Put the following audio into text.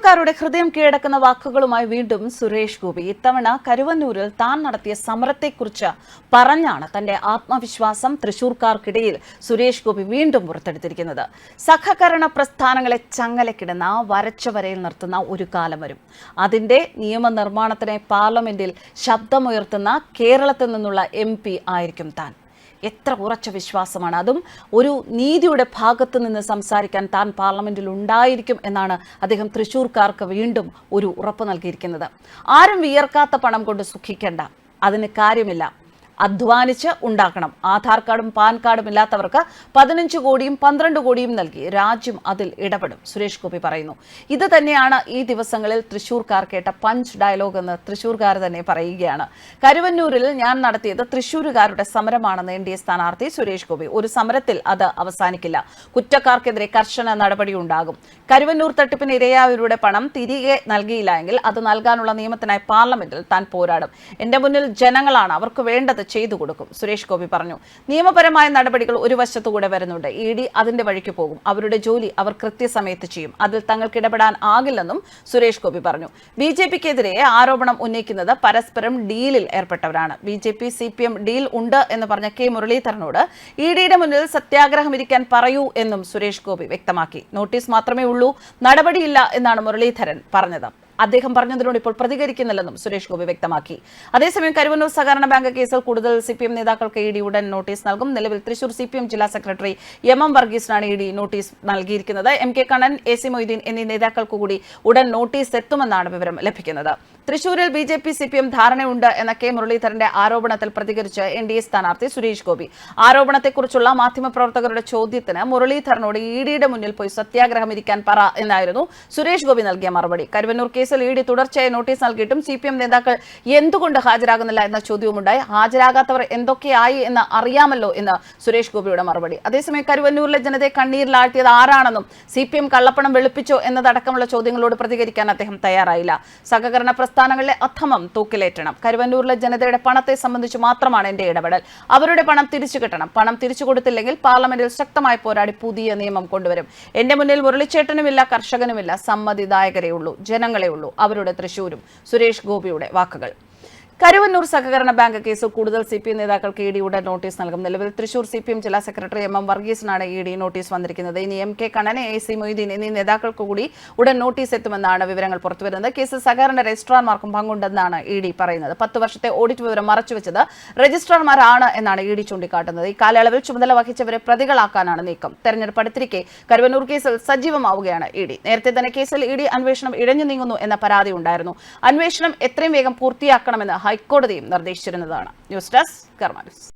തൃശൂർക്കാരുടെ ഹൃദയം കീഴടക്കുന്ന വാക്കുകളുമായി വീണ്ടും സുരേഷ് ഗോപി. ഇത്തവണ കരുവന്നൂരിൽ താൻ നടത്തിയ സമരത്തെക്കുറിച്ച് പറഞ്ഞാണ് തന്റെ ആത്മവിശ്വാസം തൃശൂർക്കാർക്കിടയിൽ സുരേഷ് ഗോപി വീണ്ടും പുറത്തെടുത്തിരിക്കുന്നത്. സഹകരണ പ്രസ്ഥാനങ്ങളെ ചങ്ങലക്കിടുന്ന വരച്ച വരയിൽ നിർത്തുന്ന ഒരു കാലം വരും. അതിന്റെ നിയമനിർമ്മാണത്തിനായി പാർലമെന്റിൽ ശബ്ദമുയർത്തുന്ന കേരളത്തിൽ നിന്നുള്ള എം ആയിരിക്കും താൻ. എത്ര ഉറച്ച വിശ്വാസമാണ്. അതും ഒരു നീതിയുടെ ഭാഗത്ത് നിന്ന് സംസാരിക്കാൻ താൻ പാർലമെന്റിൽ ഉണ്ടായിരിക്കും എന്നാണ് അദ്ദേഹം തൃശൂർക്കാർക്ക് വീണ്ടും ഒരു ഉറപ്പ് നൽകിയിരിക്കുന്നത്. ആരും വിയർക്കാത്ത പണം കൊണ്ട് സുഖിക്കേണ്ട. അതിന് കാര്യമില്ല. അധ്വാനിച്ച് ഉണ്ടാക്കണം. ആധാർ കാർഡും പാൻ കാർഡും ഇല്ലാത്തവർക്ക് പതിനഞ്ച് കോടിയും പന്ത്രണ്ട് കോടിയും നൽകി രാജ്യം അതിൽ ഇടപെടും. സുരേഷ് ഗോപി പറയുന്നു. ഇത് തന്നെയാണ് ഈ ദിവസങ്ങളിൽ തൃശൂർക്കാർ കേട്ട പഞ്ച് ഡയലോഗ് എന്ന് തൃശൂർക്കാർ തന്നെ പറയുകയാണ്. കരുവന്നൂരിൽ ഞാൻ നടത്തിയത് തൃശൂരുകാരുടെ സമരമാണെന്ന് എൻ ഡി എ സ്ഥാനാർത്ഥി സുരേഷ് ഗോപി. ഒരു സമരത്തിൽ അത് അവസാനിക്കില്ല. കുറ്റക്കാർക്കെതിരെ കർശന നടപടി ഉണ്ടാകും. കരുവന്നൂർ തട്ടിപ്പിന് ഇരയായവരുടെ പണം തിരികെ നൽകിയില്ല എങ്കിൽ അത് നൽകാനുള്ള നിയമത്തിനായി പാർലമെന്റിൽ താൻ പോരാടും. എന്റെ മുന്നിൽ ജനങ്ങളാണ്. അവർക്ക് വേണ്ടത് ചെയ്തു കൊടുക്കും. സുരേഷ് ഗോപി പറഞ്ഞു നിയമപരമായ നടപടികൾ ഒരു വശത്തുകൂടെ വരുന്നുണ്ട്. ഇ ഡി അതിന്റെ വഴിക്ക് പോകും. അവരുടെ ജോലി അവർ കൃത്യസമയത്ത് ചെയ്യും. അതിൽ തങ്ങൾക്ക് ഇടപെടാൻ ആകില്ലെന്നും സുരേഷ് ഗോപി പറഞ്ഞു. ബി ജെ പിക്കെതിരെ ആരോപണം ഉന്നയിക്കുന്നത് പരസ്പരം ഡീലിൽ ഏർപ്പെട്ടവരാണ്. B J P C P M deal ഉണ്ട് എന്ന് പറഞ്ഞ കെ. മുരളീധരനോട് ഇ ഡിയുടെ മുന്നിൽ സത്യാഗ്രഹം ഇരിക്കാൻ പറയൂ എന്നും സുരേഷ് ഗോപി വ്യക്തമാക്കി. നോട്ടീസ് മാത്രമേ ഉള്ളൂ. നടപടിയില്ല എന്നാണ് മുരളീധരൻ പറഞ്ഞത്. അദ്ദേഹം പറഞ്ഞതിനോട് ഇപ്പോൾ പ്രതികരിക്കുന്നില്ലെന്നും സുരേഷ് ഗോപി വ്യക്തമാക്കി. അതേസമയം കരുവന്നൂർ സഹകരണ ബാങ്ക് കേസിൽ കൂടുതൽ സി പി എം നേതാക്കൾക്ക് ഇ ഡി ഉടൻ നോട്ടീസ് നൽകും. നിലവിൽ തൃശൂർ സി ജില്ലാ സെക്രട്ടറി എം എം വർഗീസിനാണ് ഇ ഡി നോട്ടീസ് നൽകിയിരിക്കുന്നത്. M K Kannan A C Moideen എന്നീ നേതാക്കൾക്ക് കൂടി ഉടൻ നോട്ടീസ് എത്തുമെന്നാണ് വിവരം ലഭിക്കുന്നത്. തൃശൂരിൽ B J P C P M ധാരണയുണ്ട് എന്ന കെ മുരളീധരന്റെ ആരോപണത്തിൽ പ്രതികരിച്ച് എൻ ഡി എ സ്ഥാനാർത്ഥി സുരേഷ് ഗോപി. ആരോപണത്തെക്കുറിച്ചുള്ള മാധ്യമപ്രവർത്തകരുടെ ചോദ്യത്തിന് മുരളീധരനോട് ഇ ഡിയുടെ മുന്നിൽ പോയി സത്യാഗ്രഹം ഇരിക്കാൻ പറ എന്നായിരുന്നു സുരേഷ് ഗോപി നൽകിയ മറുപടി. കരുവന്നൂർ കേസിൽ ഇ ഡി തുടർച്ചയായി നോട്ടീസ് നൽകിയിട്ടും സി പി എം നേതാക്കൾ എന്തുകൊണ്ട് ഹാജരാകുന്നില്ല എന്ന ചോദ്യവുമുണ്ടായി. ഹാജരാകാത്തവർ എന്തൊക്കെയായി എന്ന് അറിയാമല്ലോ എന്ന് സുരേഷ് ഗോപിയുടെ മറുപടി. അതേസമയം കരുവന്നൂരിലെ ജനതയെ കണ്ണീരിലാഴ്ത്തിയത് ആരാണെന്നും സി പി എം കള്ളപ്പണം വെളുപ്പിച്ചോ എന്നതടക്കമുള്ള ചോദ്യങ്ങളോട് പ്രതികരിക്കാൻ അദ്ദേഹം തയ്യാറായില്ല. സഹകരണ പ്രസ്ഥാനങ്ങളിലെ അധമം തൂക്കിലേറ്റണം. കരുവന്നൂരിലെ ജനതയുടെ പണത്തെ സംബന്ധിച്ച് മാത്രമാണ് എന്റെ ഇടപെടൽ. അവരുടെ പണം തിരിച്ചു കിട്ടണം. പണം തിരിച്ചു കൊടുത്തില്ലെങ്കിൽ പാർലമെന്റിൽ ശക്തമായി പോരാടി പുതിയ നിയമം കൊണ്ടുവരും. എന്റെ മുന്നിൽ മുരളിച്ചേട്ടനുമില്ല കർഷകനുമില്ല. സമ്മതിദായകരേ ഉള്ളൂ ജനങ്ങളെ ഉള്ളൂ. അവരുടെ തൃശൂരും സുരേഷ് ഗോപിയുടെ വാക്കുകൾ. കരുവന്നൂർ സഹകരണ ബാങ്ക് കേസ് കൂടുതൽ സി പി എം നേതാക്കൾക്ക് ഇ ഡി നോട്ടീസ് നൽകും. നിലവിൽ തൃശൂർ സി പി എം ജില്ലാ സെക്രട്ടറി എം എം വർഗീസിനാണ് ഇ ഡി നോട്ടീസ് വന്നിരിക്കുന്നത്. ഇനി എം കെ കണ്ണനെ എ സി മൊയ്തീൻ എന്നീ നേതാക്കൾക്ക് കൂടി ഉടൻ നോട്ടീസ് എത്തുമെന്നാണ് വിവരങ്ങൾ പുറത്തുവരുന്നത്. കേസിൽ സഹകരണ രജിസ്ട്രാർമാർക്കും പങ്കുണ്ടെന്നാണ് ഇ ഡി പറയുന്നത്. പത്ത് വർഷത്തെ ഓഡിറ്റ് വിവരം മറച്ചുവെച്ചത് രജിസ്ട്രാർമാരാണ് എന്നാണ് ഇ ഡി ചൂണ്ടിക്കാട്ടുന്നത്. ഈ കാലയളവിൽ ചുമതല വഹിച്ചവരെ പ്രതികളാക്കാനാണ് നീക്കം. തെരഞ്ഞെടുപ്പ് അടുത്തിരിക്കെ കരുവന്നൂർ കേസിൽ സജീവമാവുകയാണ് ഇ ഡി. നേരത്തെ തന്നെ കേസിൽ ഇ ഡി അന്വേഷണം ഇഴഞ്ഞു നീങ്ങുന്നു എന്ന പരാതി ഉണ്ടായിരുന്നു. അന്വേഷണം എത്രയും വേഗം പൂർത്തിയാക്കണമെന്ന് ഹൈക്കോടതിയും നിർദ്ദേശിച്ചിരുന്നതാണ്. News desk Karma news.